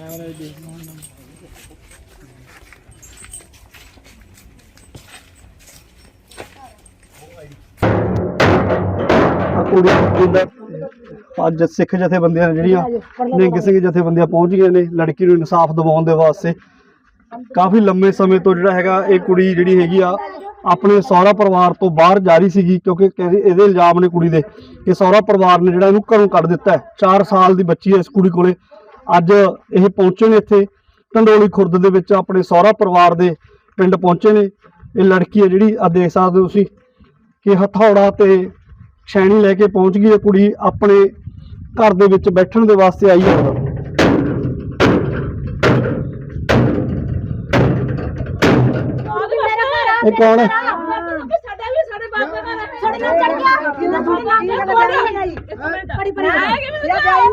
ਆ ਕੁੜੀ ਜਿੱਦਾਂ ਅੱਜ ਸਿੱਖ ਜਥੇਬੰਦੀਆਂ ਨੇ ਜਿਹੜੀਆਂ ਨਿੰਗ ਸਿੰਘ ਜਥੇਬੰਦੀਆਂ ਪਹੁੰਚ ਗਈਆਂ ਨੇ, ਲੜਕੀ ਨੂੰ ਇਨਸਾਫ ਦਿਵਾਉਣ ਦੇ ਵਾਸਤੇ। ਕਾਫੀ ਲੰਮੇ ਸਮੇਂ ਤੋਂ ਜਿਹੜਾ ਹੈਗਾ, ਇਹ ਕੁੜੀ ਜਿਹੜੀ ਹੈਗੀ ਆ, ਆਪਣੇ ਸਹੁਰਾ ਪਰਿਵਾਰ ਤੋਂ ਬਾਹਰ ਜਾ ਰਹੀ ਸੀਗੀ, ਕਿਉਂਕਿ ਕਹਿੰਦੇ ਇਹਦੇ ਇਲਜ਼ਾਮ ਨੇ ਕੁੜੀ ਦੇ ਕਿ ਸਹੁਰਾ ਪਰਿਵਾਰ ਨੇ ਜਿਹੜਾ ਇਹਨੂੰ ਘਰੋਂ ਕੱਢ ਦਿੱਤਾ ਹੈ। 4 ਸਾਲ ਦੀ ਬੱਚੀ ਹੈ ਇਸ ਕੁੜੀ ਕੋਲੇ। ਅੱਜ ਇਹ ਪਹੁੰਚੇ ਨੇ ਇੱਥੇ। ਢੰਡੋਲੀ ਖੁਰਦ ਦੇ ਵਿੱਚ ਆਪਣੇ ਸਹੁਰਾ ਪਰਿਵਾਰ ਦੇ ਪਿੰਡ ਪਹੁੰਚੇ ਨੇ। ਇਹ ਲੜਕੀ ਹੈ ਜਿਹੜੀ ਆ ਦੇਖ ਸਕਦੇ ਹੋ ਤੁਸੀਂ ਕਿ ਹਥੌੜਾ ਤੇ ਛੈਣੀ ਲੈ ਕੇ ਪਹੁੰਚ ਗਈ ਇਹ ਕੁੜੀ ਆਪਣੇ ਘਰ ਦੇ ਵਿੱਚ ਬੈਠਣ ਦੇ ਵਾਸਤੇ ਆਈ ਹੈ। ਇਹ ਕੌਣ ਹੈ? ਸਾਡਾ ਵੀ ਸਾਡੇ ਬਾਪ ਦਾ ਘਰ ਸਾਡੇ ਨਾਲ ਚੜ ਗਿਆ। ਕਿੰਨਾ ਥੋੜੀ ਨਾ ਗਿਆ। ਕੋੜੀ ਬੜੀ ਬੜੀ ਲੈ ਜਾਈ ਨਹੀਂ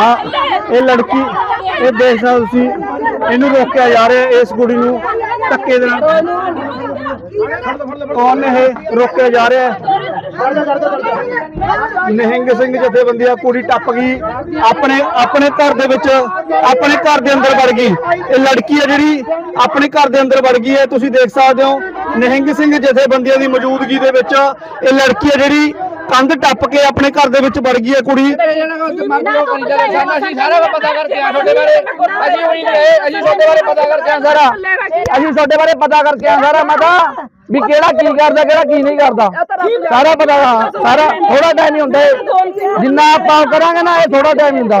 ਆ। ਇਹ ਲੜਕੀ ਇਹ ਦੇਖ ਸਕਦੇ ਤੁਸੀਂ ਇਹਨੂੰ ਰੋਕਿਆ ਜਾ ਰਿਹਾ ਇਸ ਕੁੜੀ ਨੂੰ ਧੱਕੇ ਦੇ ਨਾਲ। ਕੌਣ ਨੇ ਇਹ? ਰੋਕਿਆ ਜਾ ਰਿਹਾ। ਹੈ ਨਿਹੰਗ ਸਿੰਘ ਜਥੇਬੰਦੀਆਂ ਕੁੜੀ ਟੱਪ ਗਈ। ਆਪਣੇ ਆਪਣੇ ਘਰ ਦੇ ਵਿੱਚ ਆਪਣੇ ਘਰ ਦੇ ਅੰਦਰ ਵੜ ਗਈ। ਇਹ ਲੜਕੀ ਹੈ ਜਿਹੜੀ ਆਪਣੇ ਘਰ ਦੇ ਅੰਦਰ ਵੜ ਗਈ ਹੈ। ਤੁਸੀਂ ਦੇਖ ਸਕਦੇ ਹੋ ਨਿਹੰਗ ਸਿੰਘ ਜਥੇਬੰਦੀਆਂ ਦੀ ਮੌਜੂਦਗੀ ਦੇ ਵਿੱਚ ਇਹ ਲੜਕੀ ਹੈ ਜਿਹੜੀ ਕੰਧ ਟੱਪ ਕੇ ਆਪਣੇ ਘਰ ਦੇ ਵਿੱਚ ਵੜ ਗਈ ਹੈ ਕੁੜੀ। ਅਸੀਂ ਸਾਰਾ ਪਤਾ ਕਰਕੇ ਆ ਤੁਹਾਡੇ ਬਾਰੇ ਅਸੀਂ ਹੋਈ ਨਹੀਂ ਰਹੇ ਅਸੀਂ ਤੁਹਾਡੇ ਬਾਰੇ ਪਤਾ ਕਰਕੇ ਆ ਸਾਰਾ। ਅਸੀਂ ਤੁਹਾਡੇ ਬਾਰੇ ਪਤਾ ਕਰਕੇ ਆ ਸਾਰਾ। ਮੈਂ ਤਾਂ ਵੀ ਕਿਹੜਾ ਕੀ ਕਰਦਾ ਕਿਹੜਾ ਕੀ ਨਹੀਂ ਕਰਦਾ? ਸਾਰਾ ਪਤਾ ਸਾਰਾ ਥੋੜਾ ਟਾਈਮ ਹੀ ਹੁੰਦਾ। ਜਿੰਨਾ ਆਪਾਂ ਕਰਾਂਗੇ ਨਾ ਇਹ ਥੋੜਾ ਟਾਈਮ ਹੁੰਦਾ।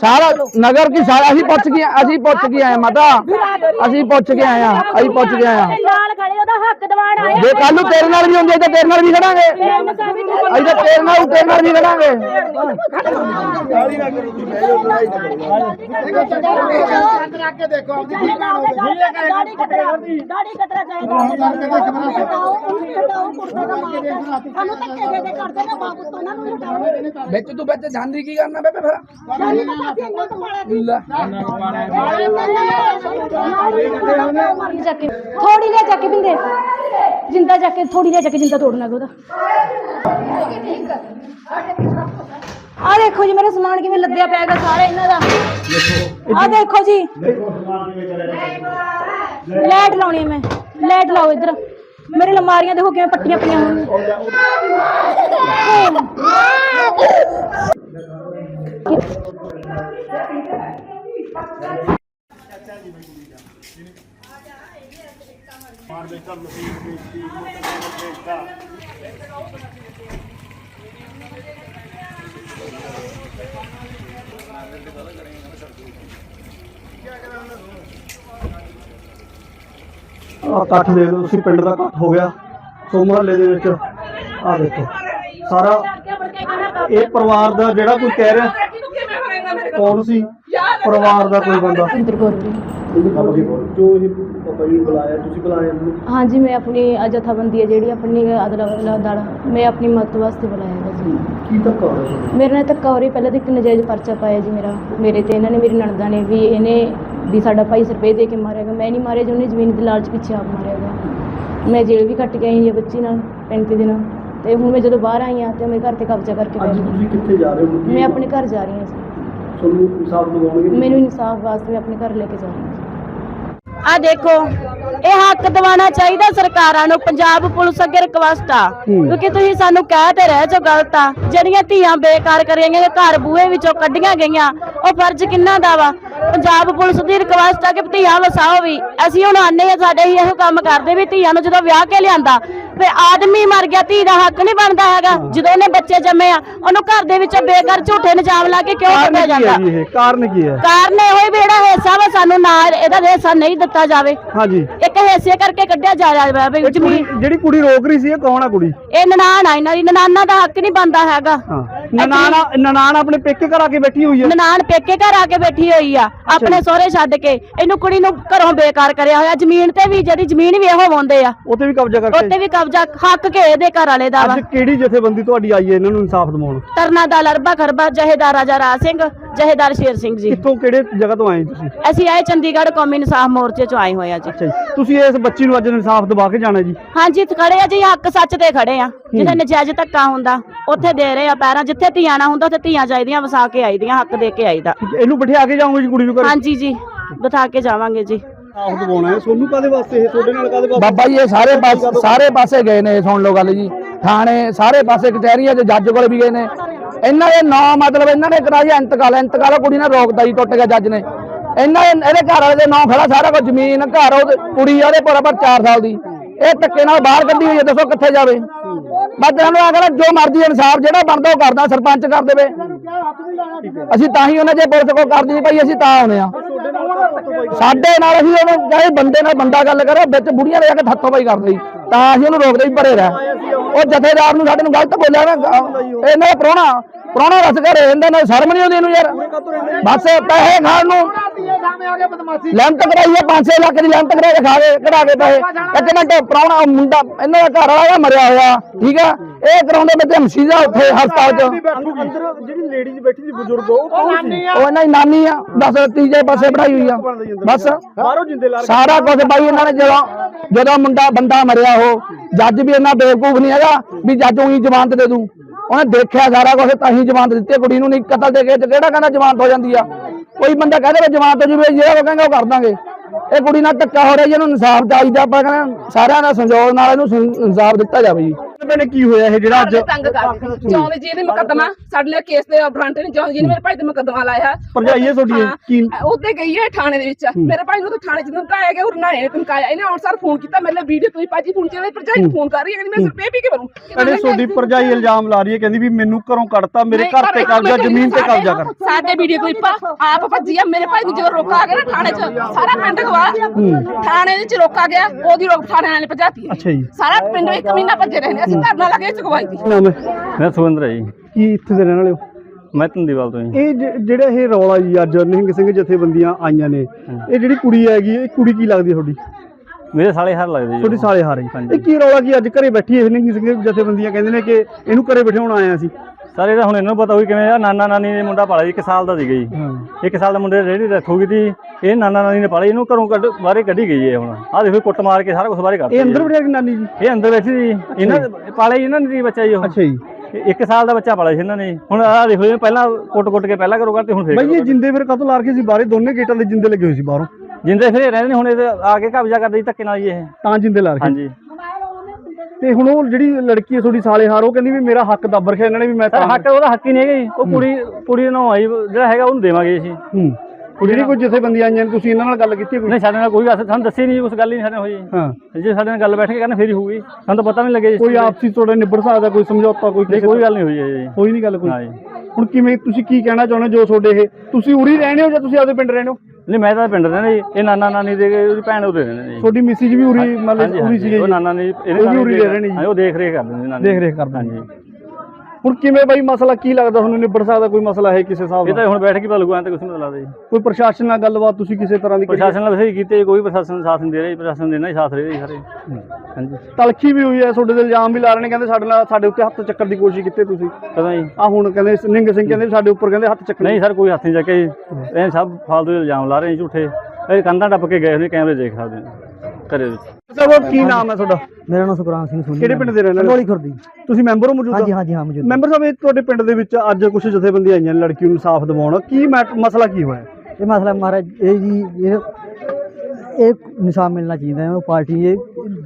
ਸਾਰਾ ਨਗਰ ਕੀ ਸਾਰਾ ਅਸੀਂ ਪੁੱਛ ਕੇ ਅਸੀਂ ਪੁੱਛ ਕੇ ਆਏ ਮਾਤਾ। ਅਸੀਂ ਪੁੱਛ ਕੇ ਆਏ ਆ ਅਸੀਂ ਪੁੱਛ ਕੇ ਆਏ ਆ। ਜੇ ਕੱਲ ਨੂੰ ਤੇਰੇ ਨਾਲ ਵੀ ਹੁੰਦੇ ਤਾਂ ਤੇਰੇ ਨਾਲ ਵੀ ਖੜਾਂਗੇ। ਅਸੀਂ ਤਾਂ ਤੇਰੇ ਨਾਲ ਤੇਰੇ ਨਾਲ ਵੀ ਖੜਾਂਗੇ। ਦਾੜੀ ਕਤਰਾ ਦਾੜੀ ਕਤਰਾ ਚਾਹੀਦਾ। ਹਟਾਓ ਹਟਾਓ ਕੁਰਤਾ ਦਾ ਮਾਰ ਸਾਨੂੰ ਧੱਕੇ ਦੇ ਦੇ ਕਰਦੇ ਨਾ ਬਾਬੂ ਤੋਂ ਉਹਨਾਂ ਨੂੰ ਹਟਾਓ ਵਿੱਚ ਤੂੰ ਵਿੱਚ ਜਾਂਦੀ ਕੀ ਕਰਨਾ ਬੇਬੇ ਫਿਰ? ਸਾਨੂੰ ਤਾਂ ਕਾਫੀ ਤੋਂ ਮਾਰਿਆ ਦੀ ਲੈ ਥੋੜੀ ਲੈ ਜਾ ਕੇ ਬਿੰਦੇ। ਜਿੰਦਾ ਜਾ ਕੇ ਥੋੜੀ ਲੈ ਜਾ ਕੇ ਜਿੰਦਾ ਤੋੜਨਾ ਉਹਦਾ। ਆ ਦੇਖੋ ਜੀ ਮੇਰਾ ਸਮਾਨ ਕਿਵੇਂ ਲੱਦਿਆ ਪਿਆ ਹੈਗਾ ਸਾਰਾ ਇਹਨਾਂ ਦਾ। ਆ ਦੇਖੋ ਜੀ। ਲਾਈਟ ਲਾਉਣੀ ਹੈ ਮੈਂ। ਲਾਈਟ ਲਾਓ ਇੱਧਰ। ਮੇਰੇ ਅਲਮਾਰੀਆਂ ਦੇਖੋ ਕਿਵੇਂ ਪੱਟੀਆਂ ਪਈਆਂ ਹੋਈਆਂ ਆ ਇਕੱਠ ਦੇਖ ਲਓ ਤੁਸੀਂ, ਪਿੰਡ ਦਾ ਇਕੱਠ ਹੋ ਗਿਆ। ਸੋ ਮੁਹੱਲੇ ਦੇ ਵਿੱਚ ਆ ਦੇਖੋ। ਸਾਰਾ ਇਹ ਪਰਿਵਾਰ ਦਾ ਜਿਹੜਾ ਕੋਈ ਕਹਿ ਰਿਹਾ, ਕੌਣ ਸੀ? ਪਰਿਵਾਰ ਦਾ ਕੋਈ ਬੰਦਾ। ਇੰਦਰ ਕੌਰ ਜੀ। ਜੋ ਇਹ ਪਤਾ ਜੀ ਬੁਲਾਇਆ ਤੁਸੀਂ ਬੁਲਾਇਆ ਇਹਨੂੰ? ਹਾਂਜੀ ਮੈਂ ਆਪਣੀ ਅ, ਜਥਾਬੰਦੀ ਹੈ ਜਿਹੜੀ ਆਪਣੀ ਅਦਲਾ ਮੈਂ ਆਪਣੀ ਮਦਦ ਵਾਸਤੇ ਬੁਲਾਇਆ ਹੈ ਜੀ। ਕੀ ਧੱਕਾ ਹੋ ਰਿਹਾ? ਮੇਰੇ ਨਾਲ ਧੱਕਾ ਹੋ ਰਹੀ ਪਹਿਲਾਂ ਤਾਂ ਇੱਕ ਨਜਾਇਜ਼ ਪਰਚਾ ਪਾਇਆ ਜੀ ਮੇਰਾ ਮੇਰੇ ਤੇ ਇਹਨਾਂ ਨੇ ਮੇਰੀ ਨਣਦਾਂ ਨੇ ਵੀ ਇਹਨੇ ਵੀ ਸਾਡਾ ਭਾਈ ਸਰਪੇ ਦੇ ਕੇ ਮਾਰਿਆਗਾ ਮੈਂ ਨਹੀਂ ਮਾਰਿਆ ਜੀ ਉਹਨੇ ਜ਼ਮੀਨ ਦੇ ਲਾਲਚ ਪਿੱਛੇ ਆਪ ਮਾਰਿਆਗਾ ਮੈਂ ਜੇਲ੍ਹ ਵੀ ਕੱਟ ਕੇ ਆਈ ਹਾਂ ਬੱਚੀ ਨਾਲ 35 ਦਿਨ। ਤੇ ਹੁਣ ਮੈਂ ਜਦੋਂ ਬਾਹਰ ਆਈ ਹਾਂ ਤੇ ਮੇਰੇ ਘਰ ਤੇ ਕਬਜ਼ਾ ਕਰਕੇ ਅੱਜ ਬੈਠ ਗਈ ਤੁਸੀਂ ਕਿੱਥੇ ਜਾ ਰਹੇ ਹੋ? ਮੈਂ ਆਪਣੇ ਘਰ ਜਾ ਰਹੀ ਹਾਂ ਜੀ। ਤੁਹਾਨੂੰ ਇਨਸਾਫ ਦਿਵਾਉਣਗੇ? ਮੈਨੂੰ ਇਨਸਾਫ ਵਾਸਤੇ ਮੈਂ ਆਪਣੇ ਘਰ ਲੈ ਕੇ ਜਾ ਰਹੀ ਹਾਂ। ਆ ਦੇਖੋ ਇਹ ਹੱਕ ਦਿਵਾਉਣਾ ਚਾਹੀਦਾ ਸਰਕਾਰਾਂ ਨੂੰ ਪੰਜਾਬ ਪੁਲਿਸ ਅੱਗੇ ਰਿਕਵੈਸਟ ਆ। ਕਿਉਂਕਿ ਤੁਸੀਂ ਸਾਨੂੰ ਕਹਿ ਤੇ ਰਹੇ ਜੋ ਗਲਤ ਆ। ਜਿਹੜੀਆਂ ਧੀਆਂ ਬੇਕਾਰ ਕਰੀਆਂ ਗਈਆਂ ਘਰ ਬੂਹੇ ਵਿੱਚੋਂ ਕੱਢੀਆਂ ਗਈਆਂ ਉਹ ਫਰਜ਼ ਕਿੰਨਾ ਦਾ ਵਾ? ਪੰਜਾਬ ਪੁਲਿਸ ਦੀ ਰਿਕਵੈਸਟ ਆ ਕਿ ਧੀਆਂ ਵਸਾਓ ਵੀ। ਅਸੀਂ ਹੁਣ ਆਨੇ ਆ ਸਾਡੇ ਹੀ ਇਹੋ ਕੰਮ ਕਰਦੇ ਵੀ ਧੀਆਂ ਨੂੰ ਜਦੋਂ ਵਿਆਹ ਕੇ ਲਿਆਂਦਾ ਤੇ ਆਦਮੀ ਮਰ ਗਿਆ ਧੀ ਦਾ ਹੱਕ ਨਹੀਂ ਬਣਦਾ ਹੈਗਾ। ਜਦੋਂ ਉਹਨੇ ਬੱਚੇ ਜੰਮੇ ਆ ਉਹਨੂੰ ਘਰ ਦੇ ਵਿੱਚੋਂ ਬੇਕਾਰ ਝੂਠੇ ਇਲਜ਼ਾਮ ਲਾ ਕੇ ਕਿਉਂ ਕੱਢਿਆ ਜਾਂਦਾ? ਜੀ ਇਹ? ਕਾਰਨ ਕੀ ਹੈ? ਕਾਰਨ ਇਹੋ ਹੀ ਵੀ ਜਿਹੜਾ ਹਿੱਸਾ ਵਾ ਸਾਨੂੰ ਨਾ ਇਹਦਾ ਹਿੱਸਾ ਨਹੀਂ ਦਿੱਤਾ ਜਾਵੇ। ਹਾਂਜੀ। ਇੱਕ ਹਿੱਸੇ ਕਰਕੇ ਕੱਢਿਆ ਜਾ ਰਿਹਾ ਵੀ ਜ਼ਮੀਨ ਜਿਹੜੀ ਕੁੜੀ ਰੋਕ ਰਹੀ ਸੀ ਇਹ ਕੌਣ ਆ ਕੁੜੀ? ਇਹ ਨਨਾਣ ਆ ਇਹਨਾਂ ਦੀ। ਨਨਾਨਾ ਦਾ ਹੱਕ ਨਹੀਂ ਬਣਦਾ ਹੈਗਾ। ਹਾਂ। ਨਨਾਣ ਨਨਾਣ ਆਪਣੇ ਪੇਕੇ ਘਰ ਆ ਕੇ ਬੈਠੀ ਹੋਈ ਹੈ ਨਨਾਣ ਪੇਕੇ ਘਰ ਆ ਕੇ ਬੈਠੀ ਹੋਈ ਆ। ਆਪਣੇ ਸਹੁਰੇ ਛੱਡ ਕੇ ਇਹਨੂੰ ਕੁੜੀ ਨੂੰ ਘਰੋਂ ਬੇਕਾਰ ਕਰਿਆ ਹੋਇਆ। ਜ਼ਮੀਨ ਤੇ ਵੀ ਜਿਹੜੀ ਜ਼ਮੀਨ ਵੀ ਇਹੋ ਵਾਉਂਦੇ ਆ। ਉੱਥੇ ਵੀ ਕਬਜ਼ਾ ਉੱਤੇ ਕਰਕੇ ਵੀ ਕਬਜ਼ਾ ਹੱਕ ਕੇ ਇਹਦੇ ਘਰ ਵਾਲੇ ਦਾ ਵਾ। ਅੱਜ ਕਿਹੜੀ ਜਥੇਬੰਦੀ ਤੁਹਾਡੀ ਆਈ ਹੈ ਇਹਨਾਂ ਨੂੰ ਇਨਸਾਫ ਦਿਵਾਉਣ? ਤਰਨਾ ਦਾ ਲਰਬਾ ਖਰਬਾ ਜਹੇਦਾਰ ਰਾਜਾ ਰਾਜ ਸਿੰਘ। ਜਹੇਦਾਰ ਸ਼ੇਰ ਸਿੰਘ ਜੀ। ਕਿੱਥੋਂ ਕਿਹੜੇ ਜਗ੍ਹਾ ਤੋਂ ਆਏ ਤੁਸੀਂ? ਅਸੀਂ ਆਏ ਚੰਡੀਗੜ੍ਹ ਕੌਮੀ ਇਨਸਾਫ ਮੋਰਚੇ ਚੋਂ ਆਏ ਹੋਏ ਆ ਜੀ। ਅੱਛਾ ਜੀ। ਤੁਸੀਂ ਇਸ ਬੱਚੀ ਨੂੰ ਅੱਜ ਇਨਸਾਫ ਦਿਵਾ ਕੇ ਜਾਣਾ ਜੀ? ਹਾਂਜੀ ਇੱਥੇ ਖੜੇ ਆ ਜੀ ਹੱਕ ਸੱਚ ਤੇ ਖੜੇ ਆ। ਜਿੱਥੇ ਨਜਾਇਜ਼ ਧੱਕਾ ਹੁੰਦਾ ਉੱਥੇ ਦੇ ਰਹੇ ਆ ਪੈਰਾਂ ਜਿੱਥੇ ਧੀਆਂ ਨਾ ਹੁੰਦਾ ਉੱਥੇ ਧੀਆਂ ਚਾਹੀਦੀਆਂ ਵਸਾ ਕੇ ਆਈਦੀਆਂ ਹੱਕ ਦੇ ਕੇ ਆਈਦਾ। ਠੀਕ ਹੈ, ਇਹਨੂੰ ਬਿਠਾ ਕੇ ਜਾਓਗੇ ਜੀ ਕੁੜੀ ਨੂੰ ਘਰੇ? ਹਾਂਜੀ ਜੀ ਬਿਠਾ ਕੇ ਜਾਵਾਂਗੇ ਜੀ। ਆਹ ਦਿਵਾਉਣਾ ਹੈ। ਸੋਨੂੰ ਕਾਦੇ ਵਾਸਤੇ ਇਹ? ਤੁਹਾਡੇ ਨਾਲ ਕਾਦੇ ਵਾਸਤੇ? ਬਾਬਾ ਜੀ ਇਹ ਸਾਰੇ ਪਾਸੇ ਸਾਰੇ ਪਾਸੇ ਗਏ ਨੇ ਸੁਣ ਲਓ ਗੱਲ ਜੀ। ਥਾਣੇ ਸਾਰੇ ਪਾਸੇ ਕਚਹਿਰੀਆਂ 'ਚ ਜੱਜ ਕੋਲ ਵੀ ਗਏ ਨੇ। ਇਹਨਾਂ ਦੇ ਨਾਂ ਮਤਲਬ ਇਹਨਾਂ ਨੇ ਕਰਾਈ ਇੰਤਕਾਲ ਇੰਤਕਾਲ ਕੁੜੀ ਨੇ ਰੋਕਦਾ ਜੀ, ਟੁੱਟ ਗਿਆ ਜੱਜ ਨੇ। ਇਹਨਾਂ ਇਹਦੇ ਘਰ ਵਾਲੇ ਦੇ ਨਾਂ ਖੜਾ ਸਾਰਾ ਕੁਝ, ਜ਼ਮੀਨ, ਘਰ, ਉਹ ਕੁੜੀ ਉਹਦੇ ਉਹਦੇ ਬਰਾਬਰ 4 ਸਾਲ ਦੀ। ਇਹ ਧੱਕੇ ਨਾਲ ਬਾਹਰ ਕੱਢੀ ਹੋਈ ਹੈ ਦੱਸੋ ਕਿੱਥੇ ਜਾਵੇ। ਮੈਂ ਇਹਨਾਂ ਨੂੰ ਜੋ ਮਰਜ਼ੀ ਇਨਸਾਫ ਜਿਹੜਾ ਬਣਦਾ ਉਹ ਕਰਦਾ, ਸਰਪੰਚ ਕਰ ਦੇਵੇ। ਅਸੀਂ ਤਾਂ ਹੀ ਉਹਨਾਂ ਜੇ ਪੁਲਿਸ ਕੋਲ ਕਰਦੀ ਨਹੀਂ ਭਾਈ ਅਸੀਂ ਤਾਂ ਆਉਨੇ ਆ। ਸਾਡੇ ਨਾਲ ਅਸੀਂ ਉਹਨੂੰ ਕਹੇ, ਬੰਦੇ ਨਾਲ ਬੰਦਾ ਗੱਲ ਕਰੋ, ਵਿੱਚ ਬੁੜੀਆਂ ਦੇ ਜਾ ਕੇ ਥੱਥੋ ਪਾਈ ਕਰਦੇ ਸੀ ਤਾਂ ਅਸੀਂ ਉਹਨੂੰ ਰੋਕਦੇ ਹੀ ਪਰੇ ਰਹਿ। ਉਹ ਜਥੇਦਾਰ ਨੂੰ ਸਾਡੇ ਨੂੰ ਗਲਤ ਬੋਲਿਆ ਨਾ। ਇਹਨਾਂ ਦਾ ਪ੍ਰਾਹੁਣਾ ਪ੍ਰਾਹੁਣਾ ਰਸ ਘਰੇ ਰਹਿੰਦਾ ਨਾ ਸ਼ਰਮ ਨਹੀਂ ਆਉਂਦੀ ਇਹਨੂੰ ਯਾਰ। ਬਸ ਪੈਸੇ ਖਾਣ ਨੂੰ। ਲੈਂਟ ਕਰਾਈਏ 5 ਲੱਖ ਦੀ ਲੈਂਟ ਕਰਾ ਕੇ ਖਾ ਕੇ ਕਢਾ ਕੇ ਪੈਸੇ। ਇੱਕ ਮਿੰਟ, ਪ੍ਰਾਹੁਣਾ ਮੁੰਡਾ, ਇਹਨਾਂ ਦਾ ਘਰ ਵਾਲਾ ਮਰਿਆ ਹੋਇਆ, ਠੀਕ ਆ? ਇਹ ਕਰਾਉਂਦੇ ਵਿੱਚ ਮਸੀਦਾ ਉੱਥੇ, ਹਸਪਤਾਲ 'ਚ। ਅੰਦਰ ਜਿਹੜੀ ਲੇਡੀਜ਼ ਬੈਠੀ ਸੀ ਬਜ਼ੁਰਗ ਉਹ ਕੌਣ ਸੀ ਉਹ ਇਹਨਾਂ ਦੀ ਨਾਨੀ ਆ, ਬਸ ਤੀਜੇ ਪਾਸੇ ਪੜਾਈ ਹੋਈ ਆ। ਬਸ। ਸਾਰਾ ਕੁਝ ਬਾਈ ਇਹਨਾਂ ਨੇ ਜਦੋਂ ਜਦੋਂ ਮੁੰਡਾ ਬੰਦਾ ਮਰਿਆ ਉਹ, ਜੱਜ ਵੀ ਇੰਨਾ ਬੇਵਕੂਫ ਨਹੀਂ ਹੈਗਾ ਵੀ ਜੱਜ ਉਹੀ ਜ਼ਮਾਨਤ ਦੇ ਦੂ ਉਹਨੇ ਦੇਖਿਆ ਸਾਰਾ ਕੁਝ ਤਾਂ ਹੀ ਜ਼ਮਾਨਤ ਦਿੱਤੀ ਕੁੜੀ ਨੂੰ ਨਹੀਂ ਕਤਲ ਦੇ ਕੇ ਕਿਹੜਾ ਕਹਿੰਦਾ ਜ਼ਮਾਨਤ ਹੋ ਜਾਂਦੀ ਆ? ਕੋਈ ਬੰਦਾ ਕਹਦੇ ਵੀ ਜ਼ਮਾਨਤ ਹੋ ਜੂਵੇ ਜਿਹੜਾ ਉਹ ਕਹਿੰਦਾ ਉਹ ਕਰ ਦਾਂਗੇ। ਇਹ ਕੁੜੀ ਨਾਲ ਧੱਕਾ ਹੋ ਰਿਹਾ ਜੀ, ਇਹਨੂੰ ਇਨਸਾਫ ਚਾਹੀਦਾ, ਆਪਾਂ ਕਹਿੰਦੇ ਸਾਰਿਆਂ ਦਾ ਸੰਜੋਗ ਨਾਲ ਇਹਨੂੰ ਇਨਸਾਫ ਦਿੱਤਾ ਜਾਵੇ ਜੀ। ਮੈਨੇ ਕੀ ਹੋਇਆ ਇਹ ਜਿਹੜਾ ਅੱਜ ਤੰਗ ਕਰਦੇ ਜੌਨ ਜੀ ਨੇ ਮੁਕੱਦਮਾ ਸਾਡੇ ਨਾਲ ਕੇਸ ਦੇ ਫਰੰਟ ਨੇ ਜੌਨ ਜੀ ਨੇ ਮੇਰੇ ਭਾਈ ਤੇ ਮੁਕੱਦਮਾ ਲਾਇਆ। ਭਰਜਾਈ ਹੈ ਤੁਹਾਡੀ? ਕੀ ਉਹਦੇ ਗਈ ਹੈ ਥਾਣੇ ਦੇ ਵਿੱਚ। ਮੇਰੇ ਭਾਈ ਨੂੰ ਤਾਂ ਥਾਣੇ ਚ ਧਮਕਾਇਆ ਗਿਆ ਉਹ ਨਾਏ ਧਮਕਾਇਆ। ਇਹਨੇ ਹੁਣ ਸਰ ਫੋਨ ਕੀਤਾ ਮੇਰੇ ਲਈ ਵੀਡੀਓ ਤੁਸੀਂ ਭਾਜੀ ਫੋਨ ਚ ਭਰਜਾਈ ਨੂੰ ਫੋਨ ਕਰ ਰਹੀ ਹੈ ਕਹਿੰਦੀ ਮੈਂ ਸਿਰ ਪੇ ਵੀ ਕੇ ਕਰੂੰ। ਕਹਿੰਦੇ ਤੁਹਾਡੀ ਭਰਜਾਈ ਇਲਜ਼ਾਮ ਲਾ ਰਹੀ ਹੈ ਕਹਿੰਦੀ ਵੀ ਮੈਨੂੰ ਘਰੋਂ ਕੱਢਤਾ ਮੇਰੇ ਘਰ ਤੇ ਕਬਜ਼ਾ ਜ਼ਮੀਨ ਤੇ ਕਬਜ਼ਾ ਕਰ। ਸਾਡੇ ਵੀਡੀਓ ਕਲਿੱਪ ਆਪ ਭੱਜੀ ਆ ਮੇਰੇ ਭਾਈ ਨੂੰ ਜਦੋਂ ਰੋਕਾ ਆ ਗਿਆ ਨਾ ਥਾਣੇ ਚ ਸਾਰਾ ਪਿੰਡ ਗਵਾ ਥਾਣੇ ਵਿੱਚ ਰੋਕਾ ਗਿਆ ਉਹਦੀ ਰੋਕ ਥਾਣੇ ਵਾਲੇ ਭਜਾਤੀ ਅੱਛਾ ਜੀ। ਸਾਰਾ ਪਿੰਡ ਇੱਕ ਮਹੀਨਾ ਭੱਜੇ ਰਹੇ ਨੇ ਅਸੀਂ ਧਰਨਾ ਲੱਗੇ ਚੁਕਵਾਈ ਦੀ ਕੀ ਨਾਮ ਹੈ? ਮੈਂ ਸੁਰਿੰਦਰ ਹੈ ਜੀ। ਕੀ ਇੱਥੇ ਦੇ ਰਹਿਣ ਵਾਲੇ ਹੋ? ਮੈਂ ਧੰਦੀਵਾਲ ਤੋਂ ਜੀ। ਇਹ ਜ- ਜਿਹੜਾ ਇਹ ਰੌਲਾ ਜੀ ਅੱਜ ਨਿਹੰਗ ਸਿੰਘ ਜਥੇਬੰਦੀਆਂ ਆਈਆਂ ਨੇ ਇਹ ਜਿਹੜੀ ਕੁੜੀ ਹੈਗੀ ਇਹ ਕੁੜੀ ਕੀ ਲੱਗਦੀ ਹੈ ਤੁਹਾਡੀ? ਮੇਰੇ ਸਾਲੇ ਹਾਰ ਲੱਗਦੇ ਜੀ। ਤੁਹਾਡੀ। ਸਾਲੇ ਹਾਰੇ ਹਾਂਜੀ। ਇਹ ਕੀ ਰੌਲਾ ਕੀ ਅੱਜ ਘਰੇ ਬੈਠੀ ਇਹ ਨਿਹੰਗ ਸਿੰਘ ਜਥੇਬੰਦੀਆਂ ਕਹਿੰਦੇ ਨੇ ਕਿ ਇਹਨੂੰ ਘਰੇ ਬਿਠਾਉਣ ਆਇਆ ਸੀ ਸਰ ਇਹਦਾ ਹੁਣ ਇਹਨੂੰ ਪਤਾ ਹੋਈ ਕਿਵੇਂ ਆ ਨਾਨਾ ਨਾਨੀ ਨੇ ਮੁੰਡਾ ਪਾਲਿਆ ਜੀ ਇੱਕ ਸਾਲ ਦਾ ਸੀਗਾ ਜੀ। ਹਾਂ। ਇੱਕ ਸਾਲ ਦਾ ਮੁੰਡੇ ਜਿਹੜੀ ਡੈਥ ਹੋ ਗਈ ਸੀ। ਇਹ ਨਾਨਾ ਨਾਨੀ ਨੇ ਪਾਲਿਆ ਇਹਨੂੰ ਘਰੋਂ ਕੱਢ ਬਾਹਰੇ ਕੱਢੀ ਗਈ ਹੈ ਹੁਣ। ਆਹ ਦੇਖੋ ਕੁੱਟ ਮਾਰ ਕੇ ਸਾਰਾ ਕੁਝ ਬਾਹਰੇ ਕਰਤਾ ਇਹ ਅੰਦਰ ਜੀ। ਕੇ ਨਾਨੀ ਜੀ? ਇਹ ਅੰਦਰ ਬੈਠੀ ਸੀ। ਇਹਨਾਂ ਪਾਲਿਆ ਜੀ ਇਹਨਾਂ ਨੇ ਜੀ ਬੱਚਾ ਜੀ ਉਹ। ਅੱਛਾ ਜੀ। ਇਹ ਇੱਕ ਸਾਲ ਦਾ ਬੱਚਾ ਪਾਲਿਆ ਸੀ ਇਹਨਾਂ ਨੇ। ਹੁਣ ਆਹ ਦੇਖੋ ਇਹ ਪਹਿਲਾਂ ਕੁੱਟ ਕੁੱਟ ਕੇ ਪਹਿਲਾਂ ਕਰੋ ਕਰਤੇ ਹੁਣ ਫੇਰ ਬਾਈ ਇਹ ਜਿੰਦੇ ਫਿਰ ਕਤਲ ਲਾ ਕੇ ਸੀ ਬਾਹਰੇ ਦੋਨੇ ਗੇਟਾਂ ਦੇ ਜਿੰਦੇ ਲੱਗੇ ਹੋਏ ਸੀ ਬਾਹਰੋਂ। ਜਿੰਦੇ ਫਿਰ ਰਹਿੰਦੇ ਨੇ ਹੁਣ ਇਹ ਆ ਕੇ ਕਬਜ਼ਾ ਕਰਦੇ ਜੀ ਧੱਕੇ ਨਾਲ ਜੀ ਇਹ। ਤਾਂ ਜਿੰਦੇ ਲਾ ਰੱਖੇ ਹਾਂਜੀ। ਤੇ ਹੁਣ ਉਹ ਜਿਹੜੀ ਲੜਕੀ ਹੈ ਤੁਹਾਡੀ ਸਾਲੇ ਹਾਰ ਉਹ ਕਹਿੰਦੀ ਵੀ ਮੇਰਾ ਹੱਕ ਦੱਬ ਰੱਖਿਆ ਇਹਨਾਂ ਨੇ ਵੀ ਮੈਂ ਸਰ ਤਾਂ ਹੱਕ ਉਹਦਾ ਹੱਕ ਹੀ ਨਹੀਂ ਹੈਗਾ ਜੀ। ਉਹ ਕੁੜੀ ਕੁੜੀ ਨੂੰ ਆਈ ਜਿਹੜਾ ਹੈਗਾ ਉਹਨੂੰ ਦੇਵਾਂਗੇ ਅਸੀਂ। ਹੂੰ। ਜਿਹੜੀ ਕੋਈ ਜਥੇਬੰਦੀਆਂ ਆਈਆਂ ਨੇ? ਤੁਸੀਂ ਇਹਨਾਂ ਨਾਲ ਗੱਲ ਕੀਤੀ ਕੋਈ? ਨਹੀਂ ਸਾਡੇ ਨਾਲ ਕੋਈ ਗੱਲ ਸਾਨੂੰ ਦੱਸੀ ਨਹੀਂ ਉਸ ਗੱਲ ਹੀ ਨਹੀਂ ਸਾਡੇ ਹੋਈ। ਹਾਂ। ਜੇ ਸਾਡੇ ਨਾਲ ਗੱਲ ਬੈਠ ਕੇ ਕਰਨ ਫੇਰ ਹੀ ਹੋਊਗੀ। ਸਾਨੂੰ ਤਾਂ ਪਤਾ ਨਹੀਂ ਲੱਗਿਆ ਜੀ ਕੋਈ ਆਪਸੀ ਤੁਹਾਡਾ ਨਿਬੜ ਸਕਦਾ ਕੋਈ ਸਮਝੌਤਾ ਕੋਈ ਕਿਸੇ ਕੋਈ ਗੱਲ ਨਹੀਂ ਹੋਈ ਹੈ ਜੀ। ਹੋਈ ਨਹੀਂ ਗੱਲ ਕੋਈ? ਹਾਂ ਜੀ। ਹੁਣ ਕਿਵੇਂ ਤੁਸੀਂ ਕੀ ਕਹਿਣਾ ਚਾਹੁੰਦੇ ਜੋ ਤੁਹਾਡੇ ਇਹ ਤੁਸੀਂ ਉਰੀ ਰਹਿੰਦੇ ਹੋ ਜਾਂ ਤੁਸੀਂ ਆਪਦੇ ਪਿੰਡ ਰਹਿੰਦੇ ਹੋ? ਨਹੀਂ ਮੈਂ ਤਾਂ ਪਿੰਡ ਰਹਿੰਦਾ ਜੀ ਇਹ ਨਾਨਾ ਨਾਨੀ ਦੇ ਉਹਦੀ ਭੈਣ ਉਹਦੇ ਰਹਿੰਦੇ ਨੇ ਜੀ ਤੁਹਾਡੀ ਮਿਸਿਜ ਵੀ ਉਰੀ ਹਾਂਜੀ, ਮਤਲਬ ਉਰੀ ਹਾਂਜੀ, ਸੀਗੇ ਉਹ ਜੀ। ਨਾਨਾ ਨੇ ਉਹ ਵੀ ਉਰੀ ਦੇ- ਰਹਿ ਰਹੇ ਨੇ ਜੀ। ਉਹ ਦੇਖ ਰੇਖ ਕਰਦੇ ਨੇ ਨਾਨੀ ਦੇਖ ਰੇਖ ਕਰਦੇ ਨੇ। ਹਾਂਜੀ ਹੁਣ ਕਿਵੇਂ ਬਾਈ ਮਸਲਾ ਕੀ ਲੱਗਦਾ? ਤੁਹਾਨੂੰ ਨਿਬੜ ਸਕਦਾ ਕੋਈ ਮਸਲਾ ਹੈ ਕਿਸੇ ਹਿਸਾਬ ਇਹ ਨਾਲ? ਤਾਂ ਹੁਣ ਬੈਠ ਕੇ ਪਤਾ ਲੱਗੂ ਐਂ ਤਾਂ ਕੁਛ ਨਹੀਂ ਪਤਾ ਲੱਗਦਾ ਜੀ। ਕੋਈ ਪ੍ਰਸ਼ਾਸਨ ਨਾਲ ਗੱਲਬਾਤ ਤੁਸੀਂ ਕਿਸੇ ਤਰ੍ਹਾਂ ਦੀ? ਪ੍ਰਸ਼ਾਸਨ ਨਾਲ ਹੀ ਕੀਤੇ ਕੋਈ ਪ੍ਰਸ਼ਾਸਨ ਸਾਥ ਨਹੀਂ ਦੇ ਰਿਹਾ ਜੀ ਪ੍ਰਸ਼ਾਸਨ ਦੇਣਾ ਹੀ ਸਾਥ ਦੇ ਰਿਹਾ ਜੀ ਸਾਰੇ। ਹਾਂਜੀ। ਤਲਖੀ ਵੀ ਹੋਈ ਹੈ ਤੁਹਾਡੇ ਤੇ ਇਲਜ਼ਾਮ ਵੀ ਲਾ ਰਹੇ ਨੇ ਕਹਿੰਦੇ ਸਾਡੇ ਨਾਲ ਸਾਡੇ ਉੱਤੇ ਹੱਥ ਚੱਕਣ ਦੀ ਕੋਸ਼ਿਸ਼ ਕੀਤੀ ਤੁਸੀਂ। ਕਦੋਂ ਜੀ ਆ ਹੁਣ ਕਹਿੰਦੇ ਨਿੰਗ ਸਿੰਘ ਕਹਿੰਦੇ ਵੀ ਸਾਡੇ ਉੱਪਰ ਕਹਿੰਦੇ ਹੱਥ ਚੱਕਣ ਨਹੀਂ ਸਰ ਕੋਈ ਹੱਥ ਨਹੀਂ ਚੱਕਿਆ ਜੀ ਇਹ ਸਭ ਫਾਲਤੂ ਦੇ ਇਲਜ਼ਾਮ ਲਾ ਰਹੇ ਨੇ ਝੂਠੇ। ਇਹ ਕੰਧਾਂ ਟੱਪ ਕੇ ਗਏ ਹੋਣੇ ਕੈਮਰੇ ਦੇਖ ਸਕਦੇ ਨੇ। ਘਰੇ ਵਿੱਚ। ਸਾਹਿਬ ਕੀ ਨਾਮ ਹੈ ਤੁਹਾਡਾ? ਮੇਰਾ ਨਾਮ ਸੁਖਰਾਮ ਸਿੰਘ ਸੁਣੀ ਕਿਹੜੇ ਪਿੰਡ ਦੇ ਰਹਿਣ ਵਾਲੇ ਗੋਲੀ ਖੁਰਦੀ। ਤੁਸੀਂ ਮੈਂਬਰ ਹੋ ਮੌਜੂਦਾ? ਹਾਂਜੀ ਹਾਂਜੀ ਹਾਂ ਮੌਜੂਦ ਮੈਂਬਰ ਸਾਹਿਬ ਇਹ ਤੁਹਾਡੇ ਪਿੰਡ ਦੇ ਵਿੱਚ ਅੱਜ ਕੁਝ ਜਥੇਬੰਦੀਆਂ ਆਈਆਂ ਨੇ ਲੜਕੀ ਨੂੰ ਇਨਸਾਫ ਦਿਵਾਉਣ। ਕੀ ਮੈਟ- ਮਸਲਾ ਕੀ ਹੋਇਆ? ਇਹ ਮਸਲਾ ਮਹਾਰਾਜ ਇਹ ਜੀ ਇਹ ਇਹ ਨਿਸ਼ਾਨ ਮਿਲਣਾ ਚਾਹੀਦਾ ਹੈ। ਉਹ ਪਾਰਟੀ ਇਹ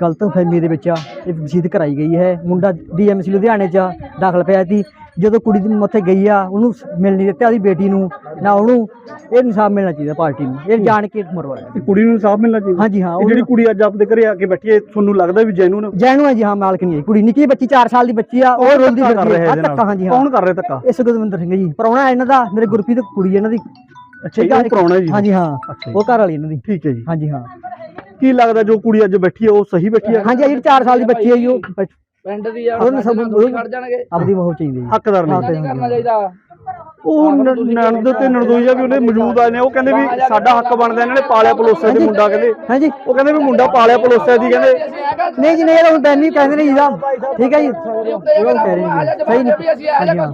ਗਲਤ ਫਹਿਮੀ ਦੇ ਵਿੱਚ ਆ। ਇਹ ਵਸੀਤ ਕਰਾਈ ਗਈ ਹੈ। ਮੁੰਡਾ ਡੀਐਮਸੀ ਲੁਧਿਆਣੇ 'ਚ ਦਾਖਲ ਪਿਆ ਸੀ। ਜਦੋਂ ਕੁੜੀ ਦੀ ਉੱਥੇ ਗਈ ਆ ਉਹਨੂੰ ਮਿਲ ਨਹੀਂ ਦਿੱਤਾ ਉਹਦੀ ਬੇਟੀ ਨੂੰ। ਨਾ ਉਹਨੂੰ ਇਹ ਨਿਸ਼ਾਨ ਮਿਲਣਾ ਚਾਹੀਦਾ ਪਾਰਟੀ ਨੂੰ ਇਹ ਜਾਣ ਕੇ ਮਰਵਾਇਆ ਕਿ ਕੁੜੀ ਨੂੰ ਇਨਸਾਫ ਮਿਲਣਾ ਚਾਹੀਦਾ? ਹਾਂਜੀ ਹਾਂ ਇਹ ਜਿਹੜੀ ਕੁੜੀ ਅੱਜ ਆਪਦੇ ਘਰੇ ਆ ਕੇ ਬੈਠੀ ਹੈ ਤੁਹਾਨੂੰ ਲੱਗਦਾ ਵੀ ਜੈਨੂਨ ਜੈਨੂ ਹੈ ਜੀ ਹਾਂ ਮਾਲਕ ਨਹੀਂ ਹੈ ਕੁੜੀ ਨਿੱਕੀ ਬੱਚੀ 4 ਸਾਲ ਦੀ ਬੱਚੀ ਆ ਉਹ ਰੋਂਦੀ ਧੱਕਾ ਕਰ ਫਿਰਦੀ ਰਿਹਾ ਆ ਇਹਦੇ ਧੱਕਾ ਹਾਂਜੀ ਹਾਂ। ਕੌਣ ਕਰ ਰਿਹਾ ਧੱਕਾ? ਇਹ ਸੁਖਦਵਿੰਦਰ ਸਿੰਘ ਜੀ ਪ੍ਰਾਹੁਣਾ ਇਹਨਾਂ ਦਾ ਮੇਰੇ ਗੁਰਪ੍ਰੀਤ ਕੁੜੀ ਇਹਨਾਂ ਦੀ। ਅੱਛਾ ਜੀ, ਉਹ ਪ੍ਰਾਹੁਣਾ ਜੀ? ਹਾਂਜੀ ਹਾਂ ਅੱਛਾ ਜੀ। ਉਹ ਘਰ ਵਾਲੀ ਇਹਨਾਂ ਦੀ। ਠੀਕ ਹੈ ਜੀ। ਹਾਂਜੀ ਹਾਂ। ਕੀ ਲੱਗਦਾ ਜੋ ਕੁੜੀ ਅੱਜ ਬੈਠੀ ਹੈ ਉਹ ਸਹੀ ਬੈਠੀ ਹੈ? ਹਾਂਜੀ ਆ ਜਿਹੜੀ 4 ਸਾਲ ਦੀ ਬੱਚੀ ਹੈ ਜੀ ਉਹ ਪਿੰਡ ਦੀ ਆ ਉਹਨੂੰ ਸਭ ਥੋੜੀ ਖੜ ਜਾਣਗੇ। ਆਪਦੀ ਮੋਹ ਚਾਹੀਦੀ ਹੈ ਹੱਕਦਾਰ ਨਹੀਂ ਤੇ ਕਰਨਾ ਚਾਹੀਦਾ। ਉਹ ਨਣਦ ਤੇ ਨਣਦੋਈਆ ਵੀ ਉਹਨੇ ਮੌਜੂਦ ਆਏ ਨੇ ਉਹ ਕਹਿੰਦੇ ਵੀ ਸਾਡਾ ਹੱਕ ਬਣਦਾ ਇਹਨਾਂ ਨੇ ਪਾਲਿਆ ਪਲੋਸਿਆ ਦੀ ਮੁੰਡਾ ਕਹਿੰਦੇ। ਹਾਂਜੀ। ਉਹ ਕਹਿੰਦੇ ਵੀ ਮੁੰਡਾ ਪਾਲਿਆ ਪਲੋਸਿਆ ਦੀ ਕਹਿੰਦੇ। ਨਹੀਂ ਜੀ ਨਹੀਂ ਇਹ ਤਾਂ ਹੁਣ ਬੈਨੀ ਕਹਿੰਦੇ ਨੇ ਜੀ ਦਾ ਠੀਕ ਹੈ ਜੀ। ਉਹ ਕਹਿ ਰਹੇ ਨੇ। ਜੀ। ਸਹੀ ਨਹੀਂ